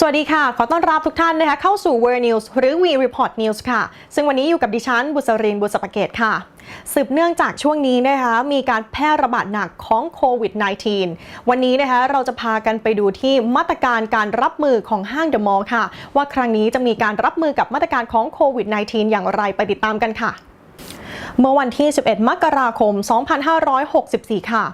สวัสดีค่ะ ขอต้อนรับทุกท่านนะคะเข้าสู่ World News หรือ We Report News ค่ะ ซึ่งวันนี้อยู่กับดิฉัน บุษรินบุษปเกตค่ะ สืบเนื่องจากช่วงนี้นะคะมีการแพร่ระบาดหนักของโควิด -19 วันนี้นะคะเราจะพากันไปดูที่มาตรการการรับมือของห้างเดอะมอลล์ค่ะ ว่าครั้งนี้จะมีการรับมือกับมาตรการของโควิด -19 อย่างไรไปติดตามกันค่ะเมื่อวันที่ 11 มกราคม 2564 ค่ะ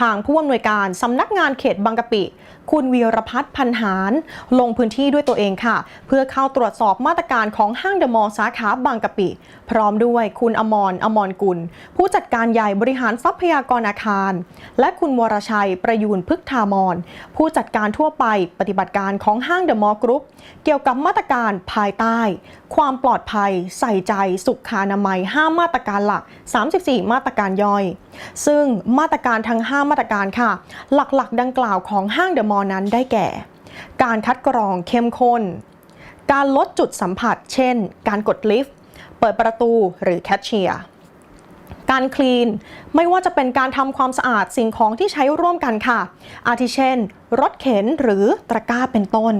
ทางผู้อำนวยการสำนักงานเขตบางกะปิ คุณวีรพัฒน์พันหารลงพื้นที่ด้วยตัวเองค่ะ เพื่อเข้าตรวจสอบมาตรการของห้างเดอะมอลล์สาขาบางกะปิ พร้อมด้วยคุณอมรอมรกุล ผู้จัดการใหญ่บริหารทรัพยากรอาคาร และคุณวรชัยประยูนพึกธามรผู้จัดการทั่วไปปฏิบัติการของห้างเดอะมอลล์กรุ๊ปเกี่ยวกับมาตรการภายใต้ ความปลอดภัย ใส่ใจสุขอนามัย 5 มาตรการหลัก 34 มาตรการย่อย ซึ่งมาตรการทั้ง5 มาตรการค่ะ หลักๆ ดังกล่าวของห้างเดอะมอลล์นั้นได้แก่ การคัดกรองเข้มข้น การลดจุดสัมผัส เช่น การกดลิฟต์ เปิดประตูหรือแคชเชียร์การคลีน ไม่ว่าจะเป็นการทำความสะอาดสิ่งของที่ใช้ร่วมกันค่ะ อาทิเช่น รถเข็นหรือตะกร้าเป็นต้น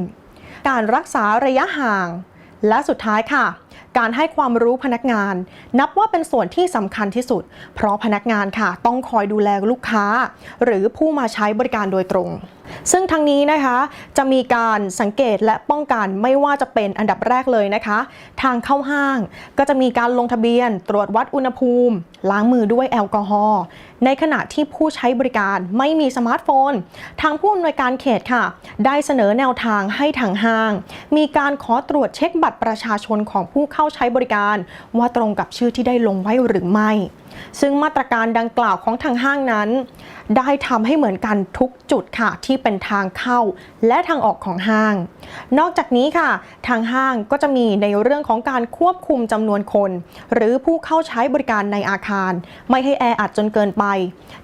การรักษาระยะห่าง และสุดท้ายค่ะ การให้ความรู้พนักงาน นับว่าเป็นส่วนที่สำคัญที่สุด เพราะพนักงานค่ะ ต้องคอยดูแลลูกค้า หรือผู้มาใช้บริการโดยตรง ซึ่งทั้งนี้นะคะจะมีการสังเกตและป้องกันไม่ว่าจะเป็นอันดับแรกเลยนะคะ ทางเข้าห้างก็จะมีการลงทะเบียน ตรวจวัดอุณหภูมิ ล้างมือด้วยแอลกอฮอล์ในขณะที่ผู้ใช้บริการไม่มีสมาร์ทโฟน ทางผู้อำนวยการเขตค่ะ ได้เสนอแนวทางให้ทางห้าง มีการขอตรวจเช็คบัตรประชาชนของผู้เข้าใช้บริการ ว่าตรงกับชื่อที่ได้ลงไว้หรือไม่ ซึ่งมาตรการดังกล่าวของทางห้างนั้น ได้ทำให้เหมือนกันทุกจุดค่ะที่เป็นทางเข้าและทางออกของห้าง นอกจากนี้ค่ะ ทางห้างก็จะมีในเรื่องของการควบคุมจำนวนคน หรือผู้เข้าใช้บริการในอาคาร ไม่ให้แออัดจนเกินไป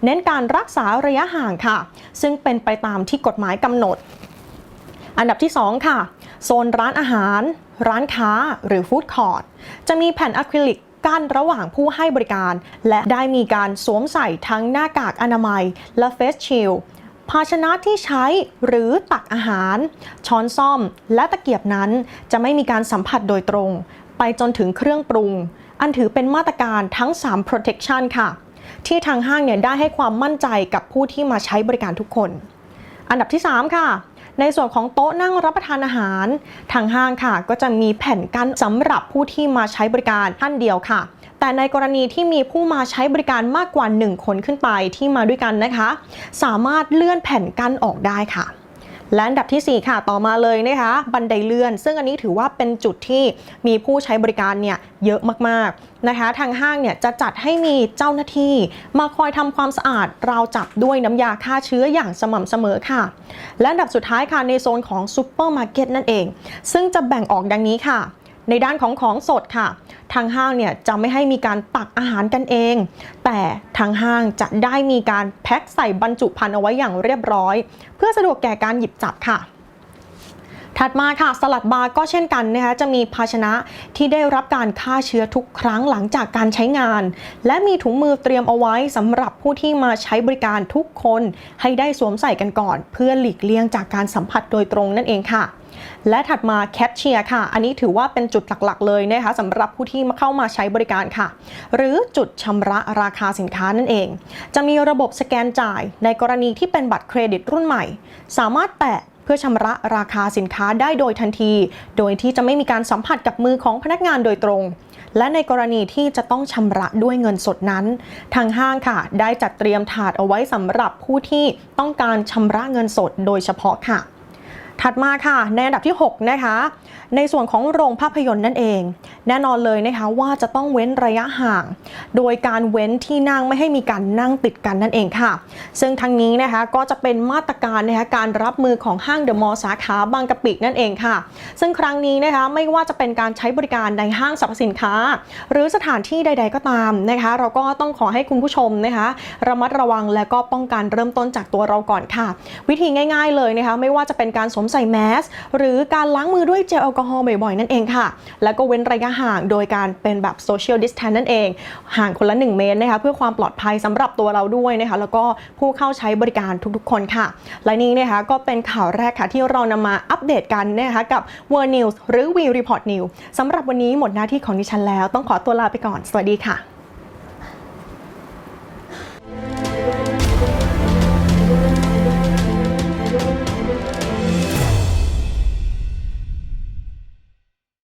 เน้นการรักษาระยะห่างค่ะ ซึ่งเป็นไปตามที่กฎหมายกำหนด อันดับที่ 2 ค่ะ โซนร้านอาหาร ร้านค้าหรือฟู้ดคอร์ทจะมีแผ่นอะคริลิก กั้นระหว่างผู้ให้บริการ และได้มีการสวมใส่ทั้งหน้ากากอนามัย และเฟสชิลด์ภาชนะที่ใช้หรือตักอาหาร ช้อนซ่อมและตะเกียบนั้น จะไม่มีการสัมผัสโดยตรง ไปจนถึงเครื่องปรุง อันถือเป็นมาตรการทั้ง 3 protection ค่ะ ที่ทางห้างเนี่ยได้ให้ความมั่นใจกับผู้ที่มาใช้บริการทุกคน อันดับที่ 3 ค่ะ ในส่วนของโต๊ะนั่งรับประทานอาหาร ทางห้างค่ะ ก็จะมีแผ่นกั้นสำหรับผู้ที่มาใช้บริการท่านเดียวค่ะ แต่ในกรณีที่มีผู้มาใช้บริการมากกว่า 1 คนขึ้นไปที่มาด้วยกันนะคะ สามารถเลื่อนแผ่นกั้นออกได้ค่ะ และอันดับทีสี่ 4 ค่ะ ต่อมาเลยนะคะ บันไดเลื่อน ซึ่งอันนี้ถือว่าเป็นจุดที่มีผู้ใช้บริการเนี่ยเยอะมากๆนะคะ ทางห้างเนี่ยจะจัดให้มีเจ้าหน้าที่ มาคอยทำความสะอาดราวจับด้วยน้ำยาฆ่าเชื้ออย่างสม่ำเสมอค่ะ และอันดับสุดท้ายค่ะในโซนของซูเปอร์มาร์เก็ตนั่นเอง ซึ่งจะแบ่งออกดังนี้ค่ะ ในด้านของของสดค่ะ ทางห้างเนี่ยจะไม่ให้มีการตักอาหารกันเอง แต่ทางห้างจะได้มีการแพ็คใส่บรรจุภัณฑ์เอาไว้อย่างเรียบร้อย เพื่อสะดวกแก่การหยิบจับค่ะ ถัดมาค่ะสลัดบาร์ก็เช่นกันนะคะจะมีภาชนะที่ได้รับการฆ่าเชื้อทุกครั้งหลังจากการใช้งาน และมีถุงมือเตรียมเอาไว้สำหรับผู้ที่มาใช้บริการทุกคนให้ได้สวมใส่กันก่อน เพื่อหลีกเลี่ยงจากการสัมผัสโดยตรงนั่นเองค่ะและถัดมาแคชเชียร์ค่ะ อันนี้ถือว่าเป็นจุดหลักๆ เลยนะคะสำหรับผู้ที่มาเข้ามาใช้บริการค่ะ หรือจุดชำระราคาสินค้านั่นเอง จะมีระบบสแกนจ่ายในกรณีที่เป็นบัตรเครดิตรุ่นใหม่ สามารถแตะ เพื่อชำระราคาสินค้าได้โดยทันที โดยที่จะไม่มีการสัมผัสกับมือของพนักงานโดยตรง และในกรณีที่จะต้องชำระด้วยเงินสดนั้น ทางห้างค่ะ ได้จัดเตรียมถาดเอาไว้สำหรับผู้ที่ต้องการชำระเงินสดโดยเฉพาะค่ะ ถัดมาค่ะในอันดับที่ 6 นะคะ ในส่วนของโรงภาพยนตร์นั่นเอง แน่นอนเลยนะคะว่าจะต้องเว้นระยะห่าง โดยการเว้นที่นั่งไม่ให้มีการนั่งติดกันนั่นเองค่ะ ซึ่งทั้งนี้นะคะก็จะเป็นมาตรการนะคะการรับมือของห้างเดอะมอลล์สาขาบางกะปินั่นเองค่ะ ซึ่งครั้งนี้นะคะไม่ว่าจะเป็นการใช้บริการในห้างสรรพสินค้า หรือสถานที่ใด ๆ ก็ตามนะคะ เราก็ต้องขอให้คุณผู้ชมนะคะระมัดระวังและก็ป้องกันเริ่มต้นจากตัวเราก่อนค่ะ วิธีง่าย ๆเลยนะคะไม่ว่าจะเป็นการสวมใส่แมสหรือการล้างมือด้วยเจลแอลกอฮอล์บ่อยๆ นั่นเองค่ะ แล้วก็เว้นระยะห่างโดยการเป็นแบบ social distance นั่นเอง ห่างคนละ 1 เมตรนะคะเพื่อความปลอดภัยสำหรับตัวเราด้วยนะคะแล้วก็ผู้เข้าใช้บริการทุกๆ คนค่ะ และนี่นะคะก็เป็นข่าวแรกค่ะที่เรานำมาอัปเดตกันนะคะกับ World News หรือ We Report News สำหรับวันนี้หมดหน้าที่ของดิฉันแล้ว ต้องขอตัวลาไปก่อน สวัสดีค่ะ